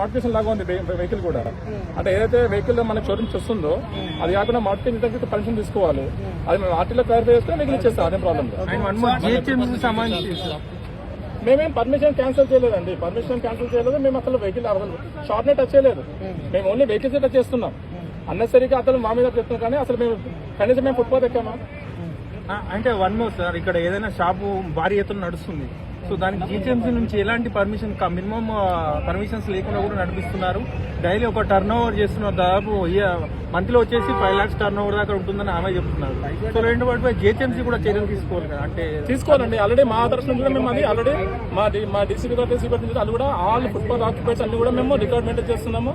Modification లాగా ఉంది vehicle కూడా. అంటే ఏదైతే వెహికల్ మన షోరూమ్ వస్తుందో అది కాకుండా మోడిఫికేషన్ పర్మిషన్ తీసుకోవాలి. అది మేము ఆర్టీలో క్లారిఫై చేస్తే వెహికల్ ఇచ్చేస్తాం అదే ప్రాబ్లం మేమేం పర్మిషన్ క్యాన్సిల్ చేయలేదండి. పర్మిషన్ క్యాన్సిల్ చేయలేదు మేము అసలు వెహికల్ అసలు షార్ట్ టచ్ చేయలేదు మేము ఓన్లీ వెహికల్స్ టచ్ చేస్తున్నాం. అన్నెసరిగా అతను మా మీద చెప్తున్నాం కానీ అసలు మేము కనీసం మేము ఫుట్పాత్ ఎక్కామా? అంటే వన్ మోర్ సార్ ఇక్కడ ఏదైనా షాపు భారీ ఎత్తున నడుస్తుంది. సో దానికి జిహెచ్ఎంసీ నుంచి ఎలాంటి పర్మిషన్ మినిమం పర్మిషన్స్ లేకుండా కూడా నడిపిస్తున్నారు. డైలీ ఒక టర్న్ ఓవర్ చేస్తున్నారు దాదాపు మంత్లో వచ్చేసి ఫైవ్ లాక్స్ టర్న్ ఓవర్ దాకా ఉంటుందని ఆమె చెప్తున్నారు. సో రెండు వాటిపై జిహెచ్ఎంసీ కూడా చర్యలు తీసుకోవాలి కదా అంటే తీసుకోవాలండి. ఆల్రెడీ మా తరఫు నుంచి కూడా మేము అది ఆల్రెడీ మా మా డిస్ట్రిక్ట్ ఆఫీస్ అది కూడా ఆల్ ఫుట్బాల్ ఆక్యుపైట్స్ అన్ని కూడా మేము రికార్డ్ మెయింటైన్ చేస్తున్నాము.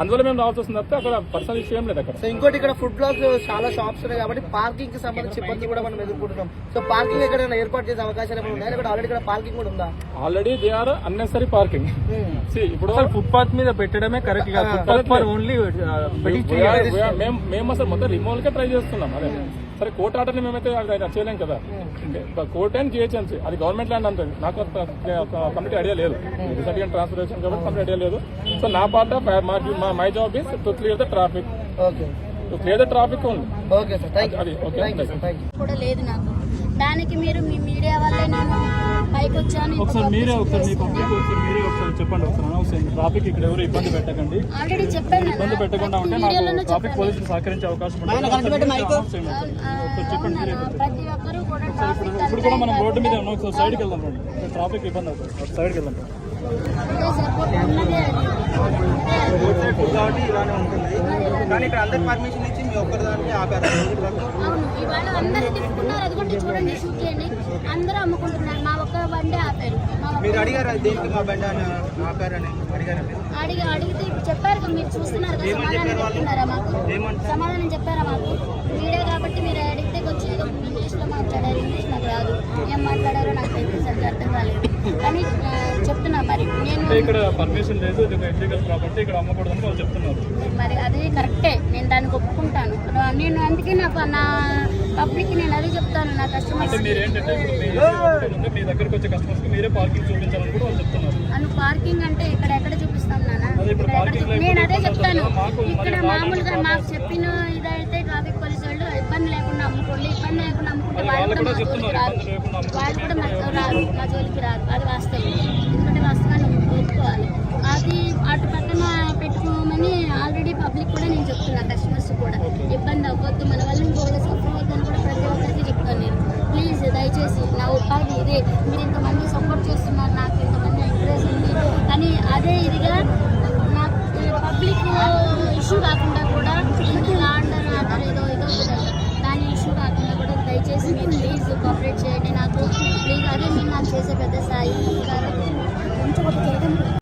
అందువల్ల మేము రావాల్సి వస్తుంది తప్పితే అక్కడ పర్సనల్ ఇష్యూ ఏం లేదు అక్కడ సో ఇంకోటి ఇక్కడ ఫుడ్ బ్లాక్ చాలా షాప్స్ ఉన్నాయి కాబట్టి పార్కింగ్కి సంబంధించి ఇబ్బంది కూడా మనం ఎదుర్కొంటున్నాం సో పార్కింగ్ ఎక్కడైనా ఏర్పాటు చేసే అవకాశాలు ఏమైనా ఉన్నాయా ఇక్కడ ఆల్రెడీ ఇక్కడ పార్కింగ్ కూడా ఉందా already they are unnecessary parking ఇప్పుడు అసలు ఫుట్పాత్ మీద పెట్టడమే కరెక్ట్ కాదు ఫుట్పాత్ ఫర్ ఓన్లీ మేము మేము అసలు మొత్తం రిమూవల్ కే ట్రై చేస్తున్నాం అదే సరే కోర్టు ఆర్డర్ని మేమైతే చేయలేం కదా కోర్ట్ అండ్ జిహెచ్ఎంసీ అది గవర్నమెంట్ ల్యాండ్ అంటుంది నాకు కంప్లీట్ ఐడియా లేదు రీసెంట్ ట్రాన్స్ఫర్ కాబట్టి కంప్లీట్ ఐడియా లేదు సో నా part of my job is to clear the traffic okay to clear the traffic ఉంది ఓకే సార్ థ్యాంక్ అది you okay thank you sir thank you కూడా లేదు నాకు. దానికి మీరు మీ మీడియా వల్లే నేను పైకి వచ్చాను ఒకసారి మీరే ఒకసారి మీ పబ్లిక్ ఒకసారి మీరే ఒకసారి చెప్పండి ఒకసారి అనౌన్స్ చేయండి. ట్రాఫిక్ ఇక్కడ ఎవరు ఇబ్బంది పెట్టకండి. ఆల్రెడీ చెప్పాను ఇబ్బంది పెట్టకుండా ఉంటే నాకు ట్రాఫిక్ పోలీసులు సహకరించే అవకాశం ఉంటుంది. ఒకసారి. చెప్పండి మీరే ప్రతి ఒక్కరూ కూడా ట్రాఫిక్ ఇప్పుడు కూడా మనం రోడ్డు మీద ఉన్నాం ఒకసారి సైడ్కి వెళ్దాం రండి. ట్రాఫిక్ ఇబ్బంది అవుతుంది. ఒకసారి సైడ్కి వెళ్దాం రండి. అదే సరిపోతుంది ఉన్నదే అది. కాబట్టి ఇలానే ఉంటుంది. కానీ ఇక్కడ అందరి పర్మిషన్ ఇచ్చి మీ ఒక్కరి దానికి ఆపారు. అవును ఇవాళ అందరూ తిప్పుకున్నారు. అదిగోండి చూడండి అందరూ అమ్ముకుంటున్నారు. మా ఒక్క బండి ఆపారు. మా ఒక్క మీరు అడిగారు దేనికి మా బండి అని ఆపారని? అడిగారు మీరు? అడిగి అడిగితే చెప్పారు కదా మీరు చూస్తున్నారు కదా సమాధానం చెప్తున్నారా మాకు? సమాధానం చెప్పారా మాకు? మీరే కాబట్టి మీరు అడిగితే కొంచెం ఏదో ఇంగ్లీష్లో మాట్లాడారు ఇంగ్లీష్ నాకు రాదు. ఏం మాట్లాడారో నాకు సరిగ్గా అర్థం కాలేదు. అంటే ఇక్కడ పర్మిషన్ లేదు ఇది ఒక ఇల్లీగల్ ప్రాపర్టీ ఇక్కడ అమ్మకూడదని వాళ్ళు చెప్తున్నారు. మరి అది కరెక్టే నేను దానికి ఒప్పుకుంటాను. నేను అందుకే నాకు నా పబ్లిక్ నేను అదే చెప్తాను నా కస్టమర్స్ అంటే మీరు ఏంటంటే ఇప్పుడు మీ దగ్గరకు వచ్చే కస్టమర్స్ మీరే పార్కింగ్ చూపించాలని కూడా వాళ్ళు చెప్తున్నారు. అను పార్కింగ్ అంటే ఇక్కడ ఎక్కడ చూపిస్తాం నాన్న? ఇక్కడ ఎక్కడ నేను అదే చెప్తాను. ఇక్కడ మామూలుగా మాకు చెప్పిన ఇదైతే ట్రాఫిక్ పోలీసు వాళ్ళు ఇబ్బంది లేకుండా అమ్ముకోండి ఇబ్బంది లేకుండా అమ్ముకుంటే వాళ్ళు కూడా మా జోలికి లేకుండా వాళ్ళు కూడా మా మా జోలికి రారు అది వాస్తవం. ఎందుకంటే వాస్తవాన్ని ఒప్పుకోవాలి అది అటు పక్కన పెట్టుకోమని ఆల్రెడీ పబ్లిక్ కూడా నేను చెప్తున్నా కస్టమర్స్ కూడా. ఇబ్బంది అవ్వద్దు మన వల్ల ఇంకోటి సఫర్ అవ్వద్దని కూడా ప్రతి ఒక్కరికి చెప్తాను నేను. ప్లీజ్ దయచేసి నా ఉపాధి ఇదే. మీరు ఇంతమంది సపోర్ట్ చేస్తున్నారు నాకు ఇంతమంది ఎంకరేజ్ ఉంది. కానీ అదే ఇదిగా నాకు పబ్లిక్ ఇష్యూ కాకుండా కూడా మనకి ఆర్డర్ ఆర్డర్ ఏదో ఏదో దాని ఇష్యూ కాకుండా కూడా దయచేసి మీరు ప్లీజ్ కోఆపరేట్ చేయండి నాకు. ప్లీజ్ అదే మీరు నాకు చేసే పెద్ద స్థాయి కాబట్టి కొంచెం ఒక చేయడం